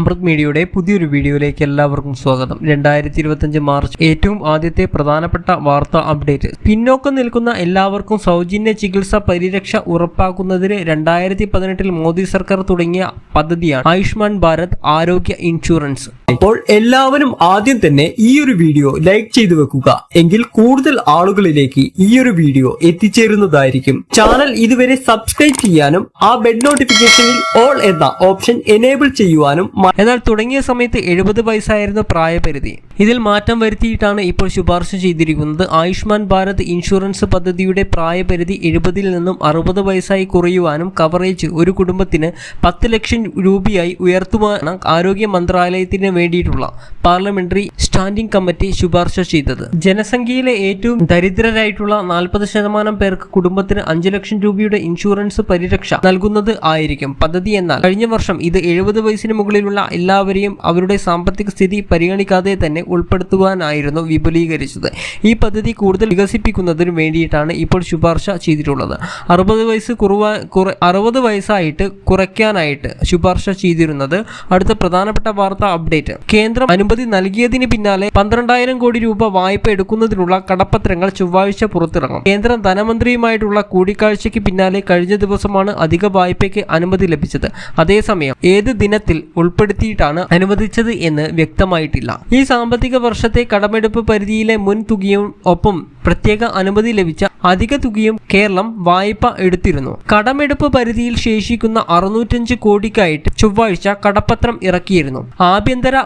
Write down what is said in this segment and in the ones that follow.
അമൃത് മീഡിയയുടെ പുതിയൊരു വീഡിയോയിലേക്ക് എല്ലാവർക്കും സ്വാഗതം. രണ്ടായിരത്തി ഇരുപത്തഞ്ച് മാർച്ച് ഏറ്റവും ആദ്യത്തെ പ്രധാനപ്പെട്ട വാർത്താ അപ്ഡേറ്റ്. പിന്നോക്കം നിൽക്കുന്ന എല്ലാവർക്കും സൗജന്യ ചികിത്സ പരിരക്ഷ ഉറപ്പാക്കുന്നതിന് രണ്ടായിരത്തി പതിനെട്ടിൽ മോദി സർക്കാർ തുടങ്ങിയ പദ്ധതിയാണ് ആയുഷ്മാൻ ഭാരത് ആരോഗ്യ ഇൻഷുറൻസ്. അപ്പോൾ എല്ലാവരും ആദ്യം തന്നെ ഈ ഒരു വീഡിയോ ലൈക്ക് ചെയ്തു വെക്കുക. എങ്കിൽ കൂടുതൽ ആളുകളിലേക്ക് ഈ ഒരു വീഡിയോ എത്തിച്ചേരുന്നതായിരിക്കും. ചാനൽ ഇതുവരെ സബ്സ്ക്രൈബ് ചെയ്യാനും ആ ബെഡ് നോട്ടിഫിക്കേഷനിൽ ഓൾ എന്ന ഓപ്ഷൻ എനേബിൾ ചെയ്യുവാനും എന്നാൽ തുടങ്ങിയ സമയത്ത് എഴുപത് വയസ്സായിരുന്നു പ്രായപരിധി. ഇതിൽ മാറ്റം വരുത്തിയിട്ടാണ് ഇപ്പോൾ ശുപാർശ ചെയ്തിരിക്കുന്നത്. ആയുഷ്മാൻ ഭാരത് ഇൻഷുറൻസ് പദ്ധതിയുടെ പ്രായപരിധി എഴുപതിൽ നിന്നും അറുപത് വയസ്സായി കുറയുവാനും കവറേജ് ഒരു കുടുംബത്തിന് പത്ത് ലക്ഷം രൂപയായി ഉയർത്തുവാനും ആരോഗ്യ മന്ത്രാലയത്തിന് വേണ്ടിയിട്ടുള്ള പാർലമെന്ററി സ്റ്റാൻഡിംഗ് കമ്മിറ്റി ശുപാർശ ചെയ്തത്. ജനസംഖ്യയിലെ ഏറ്റവും ദരിദ്രരായിട്ടുള്ള നാൽപ്പത് ശതമാനം പേർക്ക് കുടുംബത്തിന് അഞ്ച് ലക്ഷം രൂപയുടെ ഇൻഷുറൻസ് പരിരക്ഷ നൽകുന്നത് ആയിരിക്കും പദ്ധതി എന്നാൽ. കഴിഞ്ഞ വർഷം ഇത് എഴുപത് വയസ്സിന് മുകളിലുള്ള എല്ലാവരെയും അവരുടെ സാമ്പത്തിക സ്ഥിതി പരിഗണിക്കാതെ തന്നെ ഉൾപ്പെടുത്തുവാനായിരുന്നു വിപുലീകരിച്ചത്. ഈ പദ്ധതി കൂടുതൽ വികസിപ്പിക്കുന്നതിന് വേണ്ടിയിട്ടാണ് ഇപ്പോൾ ശുപാർശ ചെയ്തിട്ടുള്ളത്. അറുപത് വയസ്സ് കുറവാ കുറ അറുപത് വയസ്സായിട്ട് കുറയ്ക്കാനായിട്ട് ശുപാർശ ചെയ്തിരുന്നത്. അടുത്ത പ്രധാനപ്പെട്ട വാർത്ത അപ്ഡേറ്റ്. കേന്ദ്രം അനുമതി നൽകിയതിന് പിന്നാലെ പന്ത്രണ്ടായിരം കോടി രൂപ വായ്പ എടുക്കുന്നതിനുള്ള കടപ്പത്രങ്ങൾ ചൊവ്വാഴ്ച പുറത്തിറങ്ങും. കേന്ദ്ര ധനമന്ത്രിയുമായിട്ടുള്ള കൂടിക്കാഴ്ചയ്ക്ക് പിന്നാലെ കഴിഞ്ഞ ദിവസമാണ് അധിക വായ്പയ്ക്ക് അനുമതി ലഭിച്ചത്. അതേസമയം ഏത് ദിനത്തിൽ ഉൾപ്പെടുത്തിയിട്ടാണ് അനുവദിച്ചത് എന്ന് വ്യക്തമായിട്ടില്ല. ഈ സാമ്പത്തിക വർഷത്തെ കടമെടുപ്പ് പരിധിയിലെ മുൻ തുകയും ഒപ്പം പ്രത്യേക അനുമതി ലഭിച്ച അധിക തുകയും കേരളം വായ്പ എടുത്തിരുന്നു. കടമെടുപ്പ് പരിധിയിൽ ശേഷിക്കുന്ന അറുന്നൂറ്റഞ്ച് കോടിക്കായിട്ട് ചൊവ്വാഴ്ച കടപ്പത്രം ഇറക്കിയിരുന്നു. ആഭ്യന്തര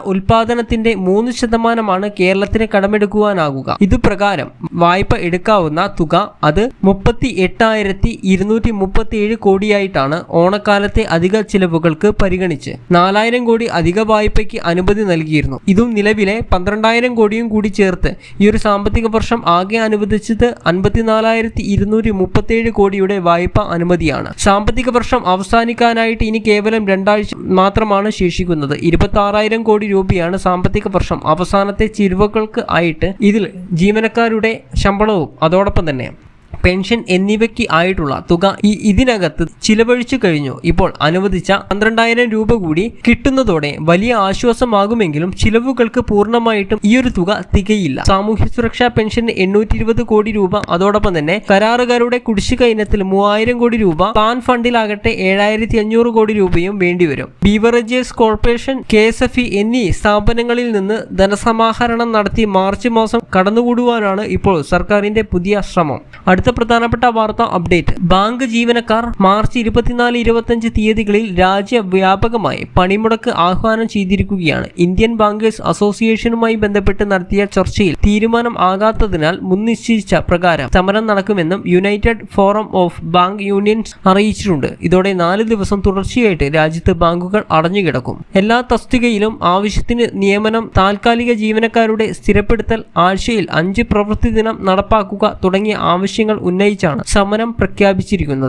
ഉൽപാദനത്തിന്റെ മൂന്ന് ശതമാനമാണ് കേരളത്തിന് കടമെടുക്കുവാനാകുക. ഇതുപ്രകാരം വായ്പ എടുക്കാവുന്ന തുക അത് മുപ്പത്തി എട്ടായിരത്തി ഇരുന്നൂറ്റി മുപ്പത്തി ഏഴ് കോടിയായിട്ടാണ് ഓണക്കാലത്തെ അധിക ചിലവുകൾക്ക് പരിഗണിച്ച് നാലായിരം കോടി അധിക വായ്പയ്ക്ക് അനുമതി നൽകിയിരുന്നു. ഇതും നിലവിലെ പന്ത്രണ്ടായിരം കോടിയും കൂടി ചേർത്ത് ഈ ഒരു സാമ്പത്തിക വർഷം ആകെ അനുവദിച്ചത് അൻപത്തിനാലായിരത്തി ഇരുന്നൂറ്റി മുപ്പത്തേഴ് കോടിയുടെ വായ്പ അനുമതിയാണ്. സാമ്പത്തിക വർഷം അവസാനിക്കാനായിട്ട് ഇനി കേവലം രണ്ടാഴ്ച മാത്രമാണ് ശേഷിക്കുന്നത്. ഇരുപത്തി ആറായിരം കോടി രൂപയാണ് സാമ്പത്തിക വർഷം അവസാനത്തെ ചിരുവകൾക്ക് ആയിട്ട് ഇതിൽ ജീവനക്കാരുടെ ശമ്പളവും അതോടൊപ്പം തന്നെ പെൻഷൻ എന്നിവയ്ക്ക് ആയിട്ടുള്ള തുക ഈ ഇതിനകത്ത് ചിലവഴിച്ചു കഴിഞ്ഞു. ഇപ്പോൾ അനുവദിച്ച പന്ത്രണ്ടായിരം രൂപ കൂടി കിട്ടുന്നതോടെ വലിയ ആശ്വാസമാകുമെങ്കിലും ചിലവുകൾക്ക് പൂർണമായിട്ടും ഈ ഒരു തുക തികയില്ല. സാമൂഹ്യ സുരക്ഷാ പെൻഷൻ എണ്ണൂറ്റി ഇരുപത് കോടി രൂപ. അതോടൊപ്പം തന്നെ കരാറുകാരുടെ കുടിശ്ശിക ഇനത്തിൽ മൂവായിരം കോടി രൂപ. പാൻ ഫണ്ടിലാകട്ടെ ഏഴായിരത്തി അഞ്ഞൂറ് കോടി രൂപയും വേണ്ടിവരും. Beverages corporation K S F എന്നീ സ്ഥാപനങ്ങളിൽ നിന്ന് ധനസമാഹരണം നടത്തി മാർച്ച് മാസം കടന്നുകൂടുവാനാണ് ഇപ്പോൾ സർക്കാരിന്റെ പുതിയ ശ്രമം. അടുത്ത പ്രധാനപ്പെട്ട വാർത്ത അപ്ഡേറ്റ്. ബാങ്ക് ജീവനക്കാർ മാർച്ച് ഇരുപത്തിനാല് ഇരുപത്തഞ്ച് തീയതികളിൽ രാജ്യവ്യാപകമായി പണിമുടക്ക് ആഹ്വാനം ചെയ്തിരിക്കുകയാണ്. ഇന്ത്യൻ ബാങ്കേഴ്സ് അസോസിയേഷനുമായി ബന്ധപ്പെട്ട് നടത്തിയ ചർച്ചയിൽ തീരുമാനം ആകാത്തതിനാൽ മുൻനിശ്ചയിച്ച പ്രകാരം സമരം നടക്കുമെന്നും united forum of bank unions അറിയിച്ചിട്ടുണ്ട്. ഇതോടെ നാല് ദിവസം തുടർച്ചയായിട്ട് രാജ്യത്ത് ബാങ്കുകൾ അടഞ്ഞുകിടക്കും. എല്ലാ തസ്തികയിലും ആവശ്യത്തിന് നിയമനം താൽക്കാലിക ജീവനക്കാരുടെ സ്ഥിരപ്പെടുത്തൽ ആഴ്ചയിൽ അഞ്ച് പ്രവൃത്തി ദിനം നടപ്പാക്കുക തുടങ്ങിയ ഉന്നയിച്ചാണ് സമരം പ്രഖ്യാപിച്ചിരിക്കുന്നത്.